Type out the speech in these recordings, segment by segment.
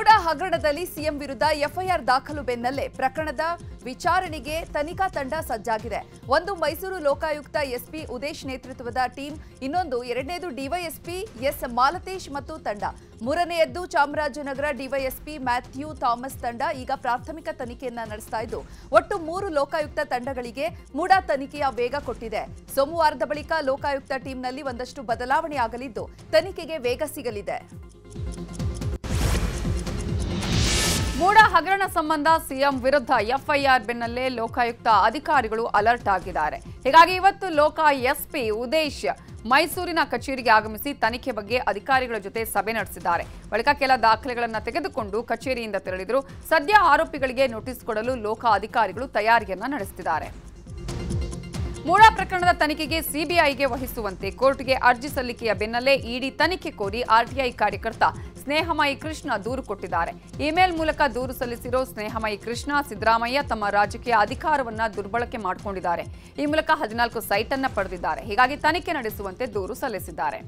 ಮುಡಾ ಹಗರಣದಲ್ಲಿ ಸಿಎಂ ವಿರುದ್ಧ ಎಫ್ಐಆರ್ ದಾಖಲು ಬೆನ್ನಲ್ಲೇ ಪ್ರಕರಣದ ವಿಚಾರಣೆಗೆ ತನಿಖಾ ತಂಡ ಸಜ್ಜಾಗಿದೆ. ಒಂದು ಮೈಸೂರು ಲೋಕಾಯುಕ್ತ ಎಸ್ಪಿ ಉದೇಶ್ ನೇತೃತ್ವದ ಟೀಮ್, ಇನ್ನೊಂದು ಎರಡನೇದು ಡಿವೈಎಸ್ಪಿ ಎಸ್ ಮಾಲತೇಶ್ ಮತ್ತು ತಂಡ. ಮೂರನೆಯದ್ದು ಚಾಮರಾಜನಗರ ಡಿವೈಎಸ್ಪಿ ಮ್ಯಾಥ್ಯೂ ಥಾಮಸ್ ತಂಡ ಈಗ ಪ್ರಾಥಮಿಕ ತನಿಖೆಯನ್ನ ನಡೆಸ್ತಾ ಇದ್ದು, ಒಟ್ಟು ಮೂರು ಲೋಕಾಯುಕ್ತ ತಂಡಗಳಿಗೆ ಮೂಡಾ ತನಿಖೆಯ ವೇಗ ಕೊಟ್ಟಿದೆ. ಸೋಮವಾರದ ಬಳಿಕ ಲೋಕಾಯುಕ್ತ ಟೀಮ್ನಲ್ಲಿ ಒಂದಷ್ಟು ಬದಲಾವಣೆಯಾಗಲಿದ್ದು, ತನಿಖೆಗೆ ವೇಗ ಸಿಗಲಿದೆ. ಮೂಡ ಹಗರಣ ಸಂಬಂಧ ಸಿಎಂ ವಿರುದ್ಧ ಎಫ್ಐಆರ್ ಬೆನ್ನಲ್ಲೇ ಲೋಕಾಯುಕ್ತ ಅಧಿಕಾರಿಗಳು ಅಲರ್ಟ್ ಆಗಿದ್ದಾರೆ. ಹೀಗಾಗಿ ಇವತ್ತು ಲೋಕ ಎಸ್ಪಿ ಉದೇಶ್ ಮೈಸೂರಿನ ಕಚೇರಿಗೆ ಆಗಮಿಸಿ ತನಿಖೆ ಬಗ್ಗೆ ಅಧಿಕಾರಿಗಳ ಜೊತೆ ಸಭೆ ನಡೆಸಿದ್ದಾರೆ. ಬಳಿಕ ಕೆಲ ದಾಖಲೆಗಳನ್ನು ತೆಗೆದುಕೊಂಡು ಕಚೇರಿಯಿಂದ ತೆರಳಿದರು. ಸದ್ಯ ಆರೋಪಿಗಳಿಗೆ ನೋಟಿಸ್ ಕೊಡಲು ಲೋಕ ಅಧಿಕಾರಿಗಳು ತಯಾರಿಯನ್ನ ನಡೆಸುತ್ತಿದ್ದಾರೆ ಮೂಡ ಪ್ರಕರಣದ ತನಿಖೆಗೆ ಸಿಬಿಐಗೆ ವಹಿಸುವಂತೆ ಕೋರ್ಟ್ಗೆ ಅರ್ಜಿ ಸಲ್ಲಿಕೆಯ ಬೆನ್ನಲ್ಲೇ ಇಡಿ ತನಿಖೆ ಕೋರಿ ಆರ್ಟಿಐ ಕಾರ್ಯಕರ್ತ ಸ್ನೇಹಮಯಿ ಕೃಷ್ಣ ದೂರು ಕೊಟ್ಟಿದ್ದಾರೆ. ಇಮೇಲ್ ಮೂಲಕ ದೂರು ಸಲ್ಲಿಸಿರೋ ಸ್ನೇಹಮಯಿ ಕೃಷ್ಣ ಸಿದ್ದರಾಮಯ್ಯ ತಮ್ಮ ರಾಜಕೀಯ ಅಧಿಕಾರವನ್ನ ದುರ್ಬಳಕೆ ಮಾಡಿಕೊಂಡಿದ್ದಾರೆ. ಈ ಮೂಲಕ ಹದಿನಾಲ್ಕು ಸೈಟ್ ಅನ್ನ ಪಡೆದಿದ್ದಾರೆ. ಹೀಗಾಗಿ ತನಿಖೆ ನಡೆಸುವಂತೆ ದೂರು ಸಲ್ಲಿಸಿದ್ದಾರೆ.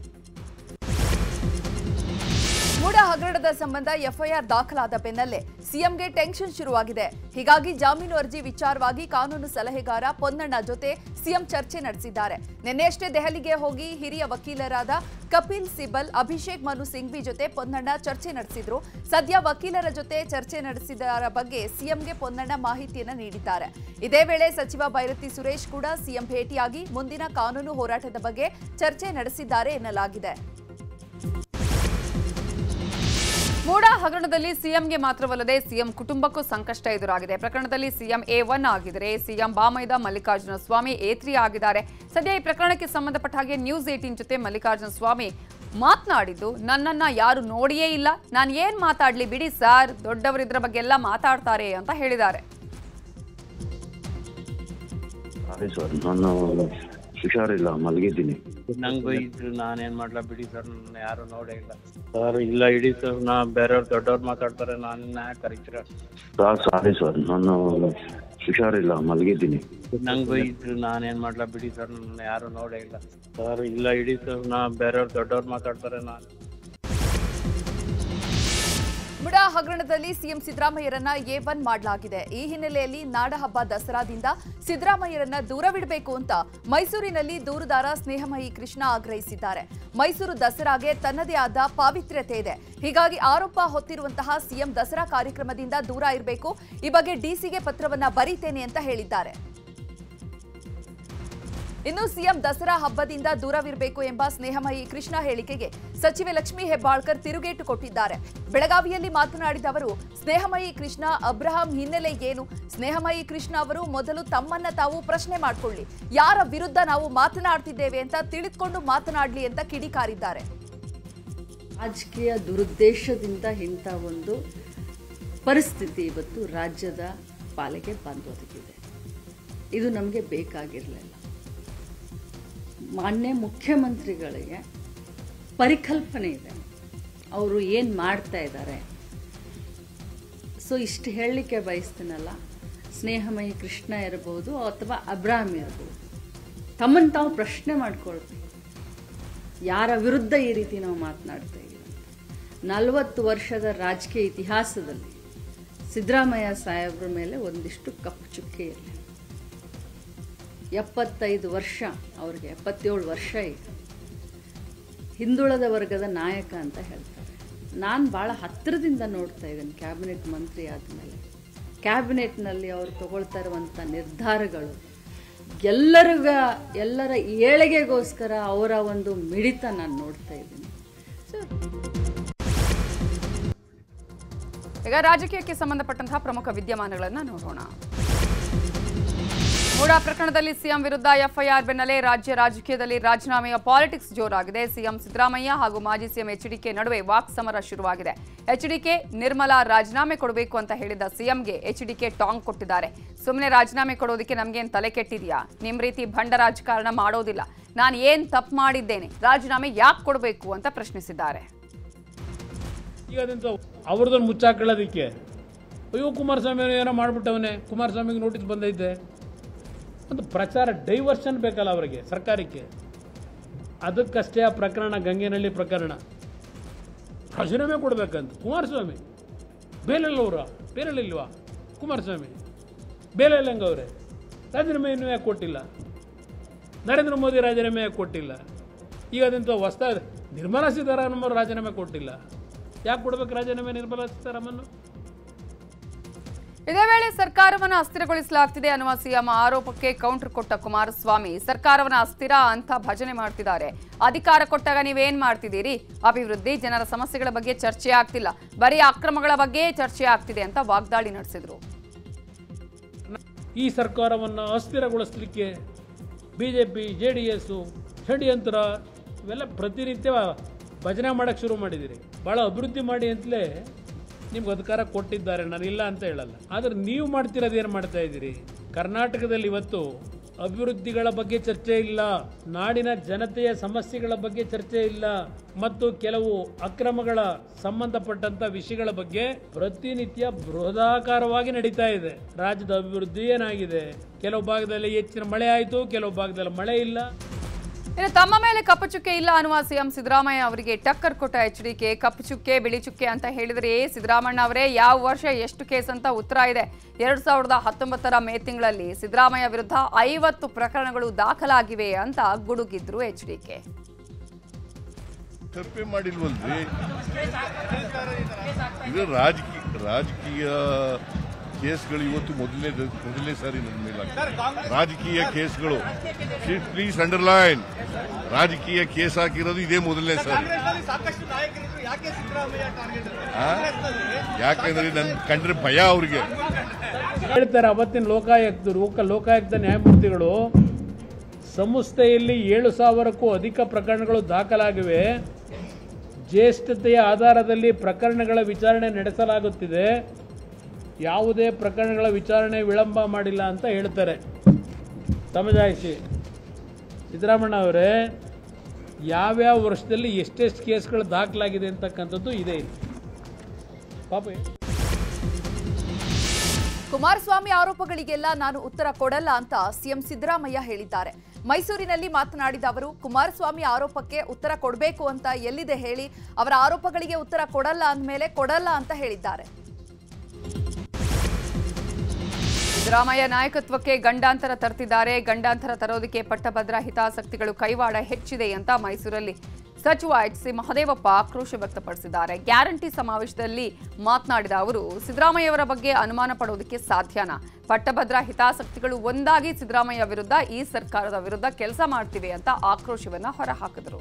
ಹಗರಣದ ಸಂಬಂಧ ಎಫ್ಐಆರ್ ದಾಖಲಾದ ಬೆನ್ನಲ್ಲೇ ಸಿಎಂಗೆ ಟೆನ್ಷನ್ ಶುರುವಾಗಿದೆ. ಹೀಗಾಗಿ ಜಾಮೀನು ಅರ್ಜಿ ವಿಚಾರವಾಗಿ ಕಾನೂನು ಸಲಹೆಗಾರ ಪೊನ್ನಣ್ಣ ಜೊತೆ ಸಿಎಂ ಚರ್ಚೆ ನಡೆಸಿದ್ದಾರೆ. ನಿನ್ನೆಯಷ್ಟೇ ದೆಹಲಿಗೆ ಹೋಗಿ ಹಿರಿಯ ವಕೀಲರಾದ ಕಪಿಲ್ ಸಿಬಲ್, ಅಭಿಷೇಕ್ ಮನು ಸಿಂಘ್ವಿ ಜೊತೆ ಪೊನ್ನಣ್ಣ ಚರ್ಚೆ ನಡೆಸಿದ್ರು. ಸದ್ಯ ವಕೀಲರ ಜೊತೆ ಚರ್ಚೆ ನಡೆಸಿದರ ಬಗ್ಗೆ ಸಿಎಂಗೆ ಪೊನ್ನಣ್ಣ ಮಾಹಿತಿಯನ್ನು ನೀಡಿದ್ದಾರೆ. ಇದೇ ವೇಳೆ ಸಚಿವ ಬೈರತಿ ಸುರೇಶ್ ಕೂಡ ಸಿಎಂ ಭೇಟಿಯಾಗಿ ಮುಂದಿನ ಕಾನೂನು ಹೋರಾಟದ ಬಗ್ಗೆ ಚರ್ಚೆ ನಡೆಸಿದ್ದಾರೆ ಎನ್ನಲಾಗಿದೆ. ಹಗರಣದಲ್ಲಿ ಸಿಎಂಗೆ ಮಾತ್ರವಲ್ಲದೆ ಸಿಎಂ ಕುಟುಂಬಕ್ಕೂ ಸಂಕಷ್ಟ ಎದುರಾಗಿದೆ. ಪ್ರಕರಣದಲ್ಲಿ ಸಿಎಂ ಎ ಒನ್ ಆಗಿದ್ರೆ ಸಿಎಂ ಬಾಮೈದ ಮಲ್ಲಿಕಾರ್ಜುನ ಸ್ವಾಮಿ ಎ ತ್ರೀ ಆಗಿದ್ದಾರೆ. ಸದ್ಯ ಈ ಪ್ರಕರಣಕ್ಕೆ ಸಂಬಂಧಪಟ್ಟ ಹಾಗೆ ನ್ಯೂಸ್ ಏಟೀನ್ ಜೊತೆ ಮಲ್ಲಿಕಾರ್ಜುನ ಸ್ವಾಮಿ ಮಾತನಾಡಿದ್ದು, ನನ್ನನ್ನ ಯಾರು ನೋಡಿಯೇ ಇಲ್ಲ. ನಾನು ಏನ್ ಮಾತಾಡ್ಲಿ ಬಿಡಿ ಸರ್, ದೊಡ್ಡವರು ಇದ್ರ ಬಗ್ಗೆ ಎಲ್ಲ ಮಾತಾಡ್ತಾರೆ ಅಂತ ಹೇಳಿದ್ದಾರೆ. ಹುಷಾರಿಲ್ಲ ಮಲಗಿದ್ದೀನಿ. ನಂಗೆ ಇದ್ರು ನಾನೇನ್ ಮಾಡ್ಲಾ ಬಿಡಿ ಸರ್ ನನ್ನ ಯಾರು ನೋಡೇ ಇಲ್ಲ. ಸರ್ ಇಲ್ಲ ಇಡಿ ಸರ್ ನಾ ಬೇರೆಯವ್ರು ದೊಡ್ಡವ್ರು ಮಾತಾಡ್ತಾರೆ ನಾನು ಕರೀತೀರ? ಸರ್ ಸಾರಿ ಸರ್ ನಾನು ಹುಷಾರಿಲ್ಲ ಮಲಗಿದ್ದೀನಿ. ನಂಗೆ ಇದ್ರು ನಾನೇನ್ ಮಾಡ್ಲಾ ಬಿಡಿ ಸರ್ ನನ್ನ ಯಾರು ನೋಡೇ ಇಲ್ಲ. ಸರ್ ಇಲ್ಲ ಇಡಿ ಸರ್ ನಾ ಬೇರೆಯವ್ರು ದೊಡ್ಡವ್ರು ಮಾತಾಡ್ತಾರೆ ನಾನು ಮುಡಾ ಹಗರಣದಲ್ಲಿ ಸಿಎಂ ಸಿದ್ದರಾಮಯ್ಯರನ್ನ ಎ ಒನ್ ಮಾಡಲಾಗಿದೆ. ಈ ಹಿನ್ನೆಲೆಯಲ್ಲಿ ನಾಡಹಬ್ಬ ದಸರಾದಿಂದ ಸಿದ್ದರಾಮಯ್ಯರನ್ನ ದೂರವಿಡಬೇಕು ಅಂತ ಮೈಸೂರಿನಲ್ಲಿ ದೂರುದಾರ ಸ್ನೇಹಮಯಿ ಕೃಷ್ಣ ಆಗ್ರಹಿಸಿದ್ದಾರೆ. ಮೈಸೂರು ದಸರಾಗೆ ತನ್ನದೇ ಆದ ಪಾವಿತ್ರ್ಯತೆ ಇದೆ. ಹೀಗಾಗಿ ಆರೋಪ ಹೊತ್ತಿರುವಂತಹ ಸಿಎಂ ದಸರಾ ಕಾರ್ಯಕ್ರಮದಿಂದ ದೂರ ಇರಬೇಕು. ಈ ಬಗ್ಗೆ ಡಿಸಿಗೆ ಪತ್ರವನ್ನ ಬರೀತೇನೆ ಅಂತ ಹೇಳಿದ್ದಾರೆ. ಇನ್ನು ಸಿಎಂ ದಸರಾ ಹಬ್ಬದಿಂದ ದೂರವಿರಬೇಕು ಎಂಬ ಸ್ನೇಹಮಯಿ ಕೃಷ್ಣ ಹೇಳಿಕೆಗೆ ಸಚಿವೆ ಲಕ್ಷ್ಮೀ ಹೆಬ್ಬಾಳ್ಕರ್ ತಿರುಗೇಟು ಕೊಟ್ಟಿದ್ದಾರೆ. ಬೆಳಗಾವಿಯಲ್ಲಿ ಮಾತನಾಡಿದ ಅವರು, ಸ್ನೇಹಮಯಿ ಕೃಷ್ಣ, ಅಬ್ರಹಾಂ ಹಿನ್ನೆಲೆ ಏನು? ಸ್ನೇಹಮಯಿ ಕೃಷ್ಣ ಅವರು ಮೊದಲು ತಮ್ಮನ್ನ ತಾವು ಪ್ರಶ್ನೆ ಮಾಡಿಕೊಳ್ಳಿ. ಯಾರ ವಿರುದ್ಧ ನಾವು ಮಾತನಾಡ್ತಿದ್ದೇವೆ ಅಂತ ತಿಳಿದುಕೊಂಡು ಮಾತನಾಡಲಿ ಅಂತ ಕಿಡಿಕಾರಿದ್ದಾರೆ. ರಾಜಕೀಯ ದುರುದ್ದೇಶದಿಂದ ಇಂಥ ಒಂದು ಪರಿಸ್ಥಿತಿ ಇವತ್ತು ರಾಜ್ಯದ ಪಾಲಿಗೆ ಬಂದೊದಗಿದೆ ಇದು ನಮಗೆ ಬೇಕಾಗಿರಲಿಲ್ಲ. ಮಾನ್ಯ ಮುಖ್ಯಮಂತ್ರಿಗಳಿಗೆ ಪರಿಕಲ್ಪನೆ ಇದೆ. ಅವರು ಏನು ಮಾಡ್ತಾ ಇದ್ದಾರೆ? ಸೊ ಇಷ್ಟು ಹೇಳಲಿಕ್ಕೆ ಬಯಸ್ತೀನಲ್ಲ. ಸ್ನೇಹಮಯಿ ಕೃಷ್ಣ ಇರಬಹುದು ಅಥವಾ ಅಬ್ರಾಮ್ ಇರ್ಬೋದು. ತಮ್ಮನ್ನು ತಾವು ಪ್ರಶ್ನೆ ಮಾಡ್ಕೊಳ್ತೀವಿ ಯಾರ ವಿರುದ್ಧ ಈ ರೀತಿ ನಾವು ಮಾತನಾಡ್ತಾ ಇದ್ದೀವಿ ನಲವತ್ತು ವರ್ಷದ ರಾಜಕೀಯ ಇತಿಹಾಸದಲ್ಲಿ ಸಿದ್ದರಾಮಯ್ಯ ಸಾಹೇಬ್ರ ಮೇಲೆ ಒಂದಿಷ್ಟು ಕಪ್ಪು ಚುಕ್ಕೆ ಇರಲಿ. ಎಪ್ಪತ್ತೈದು ವರ್ಷ, ಅವ್ರಿಗೆ ಎಪ್ಪತ್ತೇಳು ವರ್ಷ ಈಗ ಹಿಂದುಳಿದ ವರ್ಗದ ನಾಯಕ ಅಂತ ಹೇಳ್ತಾರೆ. ನಾನು ಭಾಳ ಹತ್ತಿರದಿಂದ ನೋಡ್ತಾ ಇದ್ದೀನಿ ಕ್ಯಾಬಿನೆಟ್ ಮಂತ್ರಿ ಆದಮೇಲೆ. ಕ್ಯಾಬಿನೆಟ್ನಲ್ಲಿ ಅವರು ತಗೊಳ್ತಾ ಇರುವಂಥ ನಿರ್ಧಾರಗಳು, ಎಲ್ಲರಿಗ, ಎಲ್ಲರ ಏಳಿಗೆಗೋಸ್ಕರ ಅವರ ಒಂದು ಮಿಡಿತ ನಾನು ನೋಡ್ತಾ ಇದ್ದೀನಿ. ಈಗ ರಾಜಕೀಯಕ್ಕೆ ಸಂಬಂಧಪಟ್ಟಂತಹ ಪ್ರಮುಖ ವಿದ್ಯಮಾನಗಳನ್ನು ನೋಡೋಣ. ಮೂಡಾ ಪ್ರಕರಣದಲ್ಲಿ ಸಿಎಂ ವಿರುದ್ಧ ಎಫ್ಐಆರ್ ಬೆನ್ನಲ್ಲೇ ರಾಜ್ಯ ರಾಜಕೀಯದಲ್ಲಿ ರಾಜೀನಾಮೆಯ ಪಾಲಿಟಿಕ್ಸ್ ಜೋರಾಗಿದೆ. ಸಿಎಂ ಸಿದ್ದರಾಮಯ್ಯ ಹಾಗೂ ಮಾಜಿ ಸಿಎಂ ಎಚ್ಡಿಕೆ ನಡುವೆ ವಾಕ್ ಸಮರ ಶುರುವಾಗಿದೆ ಎಚ್ಡಿಕೆ ನಿರ್ಮಲಾ ರಾಜೀನಾಮೆ ಕೊಡಬೇಕು ಅಂತ ಹೇಳಿದ ಸಿಎಂಗೆ ಎಚ್ಡಿಕೆ ಟಾಂಗ್ ಕೊಟ್ಟಿದ್ದಾರೆ. ಸುಮ್ಮನೆ ರಾಜೀನಾಮೆ ಕೊಡೋದಕ್ಕೆ ನಮಗೇನು ತಲೆ ಕೆಟ್ಟಿದ್ಯಾ? ನಿಮ್ಮ ರೀತಿ ಭಂಡ ರಾಜಕಾರಣ ಮಾಡೋದಿಲ್ಲ. ನಾನು ಏನ್ ತಪ್ಪು ಮಾಡಿದ್ದೇನೆ? ರಾಜೀನಾಮೆ ಯಾಕೆ ಕೊಡಬೇಕು ಅಂತ ಪ್ರಶ್ನಿಸಿದ್ದಾರೆ. ಅವ್ರದನ್ನು ಮುಚ್ಚಾಕೊಳ್ಳೋದಕ್ಕೆ ಅಯ್ಯೋ ಕುಮಾರಸ್ವಾಮಿ ಏನೋ ಮಾಡಿಬಿಟ್ಟವನೇ. ಕುಮಾರಸ್ವಾಮಿಗೆ ನೋಟಿಸ್ ಬಂದೈತೆ. ಒಂದು ಪ್ರಚಾರ ಡೈವರ್ಷನ್ ಬೇಕಲ್ಲ ಅವರಿಗೆ ಸರ್ಕಾರಕ್ಕೆ. ಅದಕ್ಕಷ್ಟೇ ಆ ಪ್ರಕರಣ ಗಂಗೆನಹಳ್ಳಿ ಪ್ರಕರಣ. ರಾಜೀನಾಮೆ ಕೊಡಬೇಕಂತ. ಕುಮಾರಸ್ವಾಮಿ. ಬೇಲೆಲ್ಲವರ ಬೇರೆಲ್ಲಿಲ್ವಾ ಕುಮಾರಸ್ವಾಮಿ. ಬೇಲೆಲ್ಲಂಗವ್ರೆ ರಾಜೀನಾಮೆ ಇನ್ನೂ ಯಾಕೆ ಕೊಟ್ಟಿಲ್ಲ. ನರೇಂದ್ರ ಮೋದಿ ರಾಜೀನಾಮೆ ಯಾಕೆ ಕೊಟ್ಟಿಲ್ಲ. ಈಗ ಅದಂತ ಹೊಸ್ತಾ ನಿರ್ಮಲಾ ಸೀತಾರಾಮನ್ ರಾಜೀನಾಮೆ ಕೊಟ್ಟಿಲ್ಲ. ಯಾಕೆ ಕೊಡ್ಬೇಕು ರಾಜೀನಾಮೆ ನಿರ್ಮಲಾ ಸೀತಾರಾಮನ್? ಇದೇ ವೇಳೆ ಸರ್ಕಾರವನ್ನು ಅಸ್ಥಿರಗೊಳಿಸಲಾಗ್ತಿದೆ ಅನ್ನುವ ಸಿಎಂ ಆರೋಪಕ್ಕೆ ಕೌಂಟರ್ ಕೊಟ್ಟ ಕುಮಾರಸ್ವಾಮಿ ಸರ್ಕಾರವನ್ನ ಅಸ್ಥಿರ ಅಂತ ಭಜನೆ ಮಾಡ್ತಿದ್ದಾರೆ. ಅಧಿಕಾರ ಕೊಟ್ಟಾಗ ನೀವೇನ್ ಮಾಡ್ತಿದ್ದೀರಿ? ಅಭಿವೃದ್ಧಿ, ಜನರ ಸಮಸ್ಯೆಗಳ ಬಗ್ಗೆ ಚರ್ಚೆ ಆಗ್ತಿಲ್ಲ. ಬರೀ ಅಕ್ರಮಗಳ ಬಗ್ಗೆ ಚರ್ಚೆ ಆಗ್ತಿದೆ ಅಂತ ವಾಗ್ದಾಳಿ ನಡೆಸಿದ್ರು. ಈ ಸರ್ಕಾರವನ್ನು ಅಸ್ಥಿರಗೊಳಿಸಲಿಕ್ಕೆ ಬಿಜೆಪಿ ಜೆ ಡಿ ಎಸ್ಸು ಷಡ್ಯಂತ್ರ ಇವೆಲ್ಲ ಪ್ರತಿನಿತ್ಯ ಭಜನೆ ಮಾಡೋಕ್ಕೆ ಶುರು ಮಾಡಿದ್ದೀರಿ ಭಾಳ ಅಭಿವೃದ್ಧಿ ಮಾಡಿ ಅಂತಲೇ ನಿಮ್ಗೆ ಅಧಿಕಾರ ಕೊಟ್ಟಿದ್ದಾರೆ, ನಾನು ಇಲ್ಲ ಅಂತ ಹೇಳಲ್ಲ. ಆದರೆ ನೀವು ಮಾಡ್ತಿರೋದು ಏನು ಮಾಡ್ತಾ ಇದ್ದೀರಿ? ಕರ್ನಾಟಕದಲ್ಲಿ ಇವತ್ತು ಅಭಿವೃದ್ಧಿಗಳ ಬಗ್ಗೆ ಚರ್ಚೆ ಇಲ್ಲ, ನಾಡಿನ ಜನತೆಯ ಸಮಸ್ಯೆಗಳ ಬಗ್ಗೆ ಚರ್ಚೆ ಇಲ್ಲ, ಮತ್ತು ಕೆಲವು ಅಕ್ರಮಗಳ ಸಂಬಂಧಪಟ್ಟಂತ ವಿಷಯಗಳ ಬಗ್ಗೆ ಪ್ರತಿನಿತ್ಯ ಬೃಹದಾಕಾರವಾಗಿ ನಡೀತಾ ಇದೆ. ರಾಜ್ಯದ ಅಭಿವೃದ್ಧಿ ಏನಾಗಿದೆ? ಕೆಲವು ಭಾಗದಲ್ಲಿ ಹೆಚ್ಚಿನ ಮಳೆ ಆಯಿತು, ಕೆಲವು ಭಾಗದಲ್ಲಿ ಮಳೆ ಇಲ್ಲ. ಇನ್ನು ತಮ್ಮ ಮೇಲೆ ಕಪ್ಪು ಚುಕ್ಕೆ ಇಲ್ಲ ಅನ್ನುವ ಸಿಎಂ ಸಿದ್ದರಾಮಯ್ಯ ಅವರಿಗೆ ಟಕ್ಕರ್ ಕೊಟ್ಟ ಎಚ್ ಡಿಕೆ ಕಪ್ಪು ಚುಕ್ಕೆ, ಬಿಳಿ ಚುಕ್ಕೆ ಅಂತ ಹೇಳಿದ್ರೆ ಸಿದ್ದರಾಮಣ್ಣ ಅವರೇ ಯಾವ ವರ್ಷ ಎಷ್ಟು ಕೇಸ್ ಅಂತ ಉತ್ತರ ಇದೆ. ಎರಡ್ ಸಾವಿರದ ಹತ್ತೊಂಬತ್ತರ ಮೇ ತಿಂಗಳಲ್ಲಿ ಸಿದ್ದರಾಮಯ್ಯ ವಿರುದ್ಧ ಐವತ್ತು ಪ್ರಕರಣಗಳು ದಾಖಲಾಗಿವೆ ಅಂತ ಗುಡುಗಿದ್ರು ಇದು ರಾಜಕೀಯ ರಾಜಕೀಯ ಕೇಸ್ಗಳು ಇವತ್ತು ಮೊದಲನೇ ಮೊದಲನೇ ಸಾರಿ ನನ್ನ ಮೇಲೆ. ರಾಜಕೀಯ ಕೇಸ್ಗಳು. ಪ್ಲೀಸ್ ಅಂಡರ್ಲೈನ್ ರಾಜಕೀಯ ಕೇಸ್ ಹಾಕಿರೋದು ಇದೇ ಮೊದಲನೇ ಸಾರಿ. ಯಾಕೆಂದ್ರೆ ನನ್ನ ಕಂಡ್ರೆ ಭಯ ಅವ್ರಿಗೆ. ಹೇಳ್ತಾರೆ ಅವತ್ತಿನ ಲೋಕಾಯುಕ್ತರು ಲೋಕ ಲೋಕಾಯುಕ್ತ ನ್ಯಾಯಮೂರ್ತಿಗಳು, ಸಂಸ್ಥೆಯಲ್ಲಿ ಏಳು ಸಾವಿರಕ್ಕೂ ಅಧಿಕ ಪ್ರಕರಣಗಳು ದಾಖಲಾಗಿವೆ. ಜ್ಯೇಷ್ಠತೆಯ ಆಧಾರದಲ್ಲಿ ಪ್ರಕರಣಗಳ ವಿಚಾರಣೆ ನಡೆಸಲಾಗುತ್ತಿದೆ. ಯಾವುದೇ ಪ್ರಕರಣಗಳ ವಿಚಾರಣೆ ವಿಳಂಬ ಮಾಡಿಲ್ಲ ಅಂತ ಹೇಳ್ತಾರೆ. ತಮಜಾಯಿಸಿ ಸಿದ್ದರಾಮಣ್ಣ ಅವರೇ, ಯಾವ್ಯಾವ ವರ್ಷದಲ್ಲಿ ಎಷ್ಟೆಷ್ಟು ಕೇಸ್ಗಳು ದಾಖಲಾಗಿದೆ ಅಂತಕ್ಕಂಥದ್ದು ಇದೆ ಪಾಪ ಕುಮಾರಸ್ವಾಮಿ ಆರೋಪಗಳಿಗೆಲ್ಲ ನಾನು ಉತ್ತರ ಕೊಡಲ್ಲ ಅಂತ ಸಿಎಂ ಸಿದ್ದರಾಮಯ್ಯ ಹೇಳಿದ್ದಾರೆ. ಮೈಸೂರಿನಲ್ಲಿ ಮಾತನಾಡಿದ ಅವರು, ಕುಮಾರಸ್ವಾಮಿ ಆರೋಪಕ್ಕೆ ಉತ್ತರ ಕೊಡಬೇಕು ಅಂತ ಎಲ್ಲಿದೆ ಹೇಳಿ, ಅವರ ಆರೋಪಗಳಿಗೆ ಉತ್ತರ ಕೊಡಲ್ಲ ಅಂದಮೇಲೆ ಕೊಡಲ್ಲ ಅಂತ ಹೇಳಿದ್ದಾರೆ. ಸಿದ್ದರಾಮಯ್ಯ ನಾಯಕತ್ವಕ್ಕೆ ಗಂಡಾಂತರ ತರ್ತಿದ್ದಾರೆ. ಗಂಡಾಂತರ ತರೋದಕ್ಕೆ ಪಟ್ಟಭದ್ರ ಹಿತಾಸಕ್ತಿಗಳು ಕೈವಾಡ ಹೆಚ್ಚಿದೆ ಅಂತ ಮೈಸೂರಲ್ಲಿ ಸಚಿವ ಎಚ್ ಸಿ ಮಹದೇವಪ್ಪ ಆಕ್ರೋಶ ವ್ಯಕ್ತಪಡಿಸಿದ್ದಾರೆ. ಗ್ಯಾರಂಟಿ ಸಮಾವೇಶದಲ್ಲಿ ಮಾತನಾಡಿದ ಅವರು, ಸಿದ್ದರಾಮಯ್ಯವರ ಬಗ್ಗೆ ಅನುಮಾನ ಪಡೋದಕ್ಕೆ ಸಾಧ್ಯನಾ? ಪಟ್ಟಭದ್ರ ಹಿತಾಸಕ್ತಿಗಳು ಒಂದಾಗಿ ಸಿದ್ದರಾಮಯ್ಯ ವಿರುದ್ಧ ಈ ಸರ್ಕಾರದ ವಿರುದ್ಧ ಕೆಲಸ ಮಾಡ್ತಿವೆ ಅಂತ ಆಕ್ರೋಶವನ್ನು ಹೊರಹಾಕಿದರು.